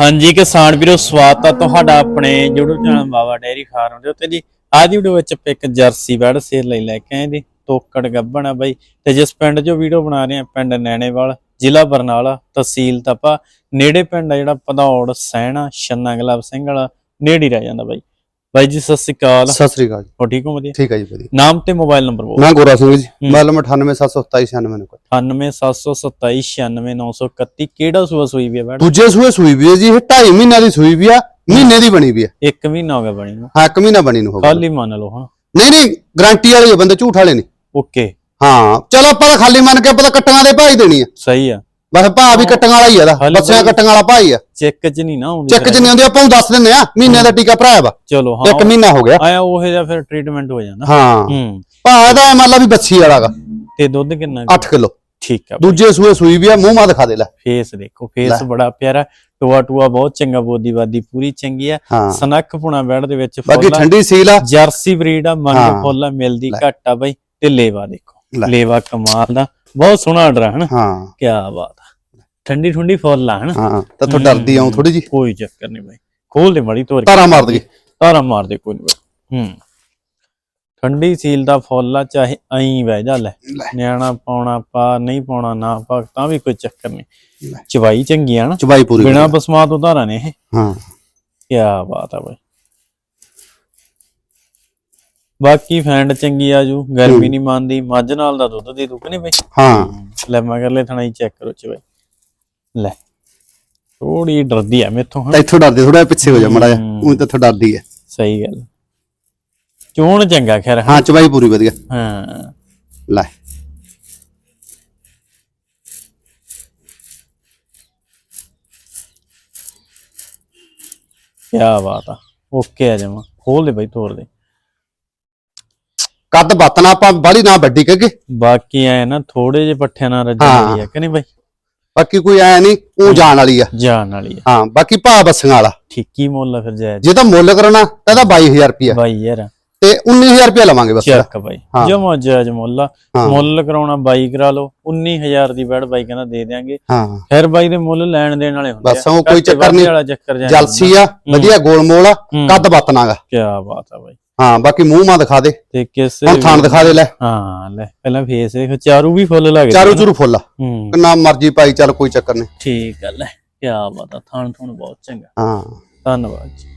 ਹਾਂਜੀ, ਕਿਸਾਨ ਵੀਰੋ, ਸਵਾਗਤ ਆ ਤੁਹਾਡਾ ਆਪਣੇ YouTube channel Baba dairy farm ਦੇ ਉੱਤੇ ਜੀ। ਅੱਜ ਦੀ ਵੀਡੀਓ ਵਿੱਚ ਆਪਾਂ ਇੱਕ ਜਰਸੀ ਬੈੜ ਸੇਲ ਲਈ ਲੈ ਕੇ ਆਏ ਜੀ, ਤੋਕੜ ਗੱਬਣ ਆ ਬਾਈ। ਤੇ ਜਿਸ ਪਿੰਡ 'ਚੋਂ ਵੀਡੀਓ ਬਣਾ ਰਹੇ ਆ ਪਿੰਡ ਨੈਣੇਵਾਲ, ਜ਼ਿਲ੍ਹਾ ਬਰਨਾਲਾ, ਤਹਿਸੀਲ ਤਪਾ। ਨੇੜੇ ਪਿੰਡ ਆ ਜਿਹੜਾ ਪਧੌੜ ਸੈਣਾ ਛੰਨਾ ਗਲਬ ਸਿੰਘ ਵਾਲਾ, ਨੇੜੇ ਰਹਿ ਜਾਂਦਾ ਬਾਈ। ਬਾਈ ਜੀ ਸਤਿ ਸ਼੍ਰੀ ਅਕਾਲ। ਸਤਿ ਸ੍ਰੀ ਅਕਾਲ ਜੀ। ਹੋ ਠੀਕ ਹੋ ਵਧੀਆ? ਠੀਕ ਹੈ ਜੀ ਵਧੀਆ। ਨਾਮ ਤੇ ਮੋਬਾਈਲ ਨੰਬਰ ਬੋਲ ਮੈਂ ਗੋਰਾ ਸਿੰਘ ਜੀ। ਹੂੰ। ਮੋਬਾਈਲ ਨੰਬਰ 9872796991 9877296931 ਕਿਹੜਾ ਸੂਆ ਸੂਈ ਵੀ ਆ ਬੈੜ ਦੂਜੇ ਸੂਏ ਸੂਈ ਵੀ ਹੈ ਜੀ ਇਹ 2.5 ਮਹੀਨਿਆਂ ਦੀ ਸੂਈ ਵੀ ਆ ਮਹੀਨੇ ਦੀ ਬਣੀ ਵੀ ਆ। ਇੱਕ ਮਹੀਨਾ ਹੋ ਗਿਆ ਬਣੀ ਨੂੰ। ਹਾਂ ਇੱਕ ਮਹੀਨਾ ਬਣੀ ਨੂੰ ਹੋ ਗਿਆ। ਖਾਲੀ ਮੰਨ ਲਓ ਹਾਂ। ਨਹੀਂ ਨਹੀਂ ਗਾਰੰਟੀ ਵਾਲੇ ਆ ਬੰਦੇ ਝੂਠ ਵਾਲੇ ਨਹੀਂ ਓਕੇ। ਹਾਂ ਚਲੋ ਆਪਾਂ ਤਾਂ ਖਾਲੀ ਮੰਨ ਕੇ ਆਪਾਂ ਤਾਂ ਕੱਟਾਂ ਦੇ ਭਾਈ ਦੇਣੀ ਆ ਸਹੀ ਆ। ਬਸ ਭਾਅ ਵੀ ਕੱਟਾਂ ਵਾਲਾ ਹੀ ਆ ਦਾ ਹਾਲੇ ਬੱਸਿਆਂ ਬਾਈ- ਕੱਟਾਂ ਵਾਲਾ ਭਾਈ ਆ। ਚੈੱਕ ਚ ਨਹੀਂ ਨਾ ਆਉਂਦੀ ਚੈੱਕ ਚ ਨਹੀਂ ਆਉਂਦੀ ਆਪਾਂ ਨੂੰ ਦੱਸ ਦਿੰਦੇ ਆ। ਮਹੀਨੇ ਦਾ ਟੀਕਾ ਭਰਾਇਆ ਵਾ। ਚਲੋ ਇੱਕ ਹਾਂ ਮਹੀਨਾ ਹੋ ਗਿਆ। ਆਇਆ ਉਹ ਜਿਹਾ ਫਿਰ ਟ੍ਰੀਟਮੈਂਟ ਹੋ ਜਾਂਦਾ। ਹਾਂ। ਹੂੰ। ਭਾਅ ਦਾ ਮੰਨ ਲਾ ਵੀ ਬੱਸੀ ਵਾਲਾ ਗਾ। ਤੇ ਦੁੱਧ ਕਿੰਨਾ 8 ਕਿਲੋ। ਠੀਕ ਆ ਦੂਜੇ ਸੂਏ ਸੂਈ ਵੀ ਆ ਮੂੰਹ ਮਾ ਦਿਖਾ ਦੇ ਲੈ। ਫੇਸ ਦੇਖੋ ਫੇਸ। ਬੜਾ ਪਿਆਰਾ ਟੂਆ ਟੂਆ ਬਹੁਤ ਚੰਗਾ ਬੋਦੀ ਬਾਦੀ ਪੂਰੀ ਚੰਗੀ ਆ। ਹਾਂ। ਸਨੱਖ ਪੁਣਾ ਬੈੜ ਦੇ ਵਿੱਚ ਬਾਕੀ ਫੁੱਲ ਆ। ਠੰਡੀ ਸੀਲ ਆ। ਜਰਸੀ ਬਰੀਡ ਆ ਮੰਨ ਹਾਂ। ਫੁੱਲ ਆ ਮਿਲਦੀ ਲੈ। ਘੱਟ ਆ ਬਾਈ। ਤੇ ਲੇਵਾ ਦੇਖੋ। ਲੈ। ਲੇਵਾ ਕਮਾਲ ਦਾ। ਬਹੁਤ ਸੋਹਣਾ ਆਰਡਰ ਹਨ? ਹਾਂ। ਕੀ ਬਾਤ ਆ। ਠੰਡੀ ਠੰਡੀ ਫੁੱਲ ਆ ਹਨ? ਹਾਂ ਤਾਂ ਤੂੰ ਡਰਦੀ ਆਉਂ ਥੋੜੀ ਜੀ ਕੋਈ ਚੱਕਰ ਨਹੀਂ ਬਾਈ। ਖੋਲ ਦੇ ਮੜੀ ਤੋਰ ਤਾਰਾ ਮਾਰ ਦਈਏ। ਤਾਰਾ ਮਾਰ ਦੇ ਕੋਈ ਨਹੀਂ ਹੂੰ। ਠੰਡੀ ਸੀਲ ਦਾ ਫੁੱਲ ਆ ਚਾਹੇ ਐਂ ਬਹਿ ਜਾ ਲੈ। ਨਿਆਣਾ ਪਾਉਣਾ ਪਾ ਨਹੀਂ ਪਾਉਣਾ ਨਾ ਪਾ ਤਾਂ ਵੀ ਕੋਈ ਚੱਕਰ ਨਹੀਂ। ਚਵਾਈ ਚੰਗੀ ਆ ਨਾ ਚਬਾਈ ਪੂਰੀ ਬਿਨਾ। ਬਸਮਾਤ ਉਧਾਰਾ ਨੇ ਇਹ। ਹਾਂ। ਕੀ ਬਾਤ ਆ ਬਾਈ। ਬਾਕੀ ਫੈਂਡ ਚੰਗੀ ਆ ਜੂ ਗਰਮੀ। ਨਹੀਂ ਮੰਨਦੀ ਮੱਝ ਨਾਲ ਦਾ ਦੁੱਧ ਦੇ ਦੂਕ ਨਹੀਂ ਬਾਈ? ਹਾਂ। ਲੈ ਮਗਰ ਲੈ ਥਣਾ ਹੀ ਚੈੱਕ ਕਰੋ ਚ ਬਾਈ ਲੈ। ਥੋੜੀ ਡਰਦੀ ਆ ਮੇਥੋਂ ਤਾਂ ਹਾਂ ਇੱਥੋਂ ਡਰਦੇ ਥੋੜਾ ਪਿੱਛੇ ਹੋ ਜਾ ਮੜਾ ਜਾ। ਉਹ ਤਾਂ ਇੱਥੋਂ ਡਰਦੀ ਹੈ ਸਹੀ ਗੱਲ। ਚੋਣ ਚੰਗਾ ਖੈਰ ਹਾਂ। ਚਬਾਈ ਪੂਰੀ ਵਧੀਆ। ਹਾਂ। ਲੈ। ਕੀ ਬਾਤ ਆ। ਓਕੇ ਆ ਜਮਾ। ਖੋਲ ਦੇ ਬਾਈ ਤੋੜ ਦੇ। ਕੱਦ ਬਾਤਨਾ ਆਪਾਂ ਬਾਲੀ ਨਾ ਵੱਡੀ ਕੱਗੇ ਬਾਕੀ ਐ ਨਾ ਥੋੜੇ ਜਿਹੇ ਪੱਠਿਆਂ ਨਾਲ ਰੱਜਣ ਹਾਂ। ਵਾਲੀ ਆ ਕਿ ਨਹੀਂ ਬਾਈ? ਬਾਕੀ ਕੋਈ ਐ ਨਹੀਂ ਉਹ ਜਾਣ ਵਾਲੀ ਆ। ਜਾਨ ਵਾਲੀ ਆ। ਹਾਂ ਬਾਕੀ ਭਾ ਬੱਸੀਆਂ ਵਾਲਾ। ਠੀਕੀ ਮੁੱਲ ਆ ਫਿਰ ਜਾਇਜ਼? ਜੇ ਤਾਂ ਮੁੱਲ ਕਰਾਉਣਾ ਤਾਂ ਇਹਦਾ 22000 ਰੁਪਿਆ ਬਾਈ ਯਾਰ ਤੇ 19000 ਰੁਪਿਆ ਲਵਾਂਗੇ ਬਸ। ਚੱਕ ਬਾਈ। ਜਮਾ ਜਾਇਜ਼ ਮੁੱਲ ਆ। ਮੁੱਲ ਕਰਾਉਣਾ ਬਾਈ ਕਰਾ ਲਓ 19000 ਦੀ ਬੈਡ ਬਾਈ ਕਹਿੰਦਾ ਦੇ ਦਿਆਂਗੇ। ਹਾਂ। ਫਿਰ ਬਾਈ ਦੇ ਮੁੱਲ ਲੈਣ ਦੇਣ ਵਾਲੇ ਹੁੰਦੇ ਬਸ ਉਹ ਕੋਈ ਚੱਕਰ ਨਹੀਂ। ਵਾਲਾ ਚੱਕਰ ਜਾਂ ਜਲਸੀ ਆ ਵਧੀਆ ਗੋਲ ਮੋਲ ਆ। ਕੱਦ ਬਾਤਨਾਗਾ ਕੀ ਬਾਤ ਆ ਬਾਈ। ਹਾਂ ਬਾਕੀ ਮੂੰਹ ਮਾ ਦਿਖਾ ਦੇ। ਤੇ ਕਿਸੇ ਹੁਣ ਥਾਣ ਦਿਖਾ ਦੇ ਲੈ। ਹਾਂ ਲੈ ਪਹਿਲਾਂ ਫੇਸ ਦੇਖ ਚਾਰੂ ਵੀ ਫੁੱਲ ਲੱਗਦੇ ਚਾਰੂ। ਚੂਰੂ ਫੁੱਲ ਹੂੰ। ਕਿੰਨਾ ਮਰਜ਼ੀ ਪਾਈ ਚੱਲ ਕੋਈ ਚੱਕਰ ਨਹੀਂ। ਠੀਕ ਆ ਲੈ ਕੀ ਬਾਤ ਆ ਥਾਣ ਥੁਣ ਬਹੁਤ ਚੰਗਾ। ਹਾਂ। ਧੰਨਵਾਦ ਜੀ।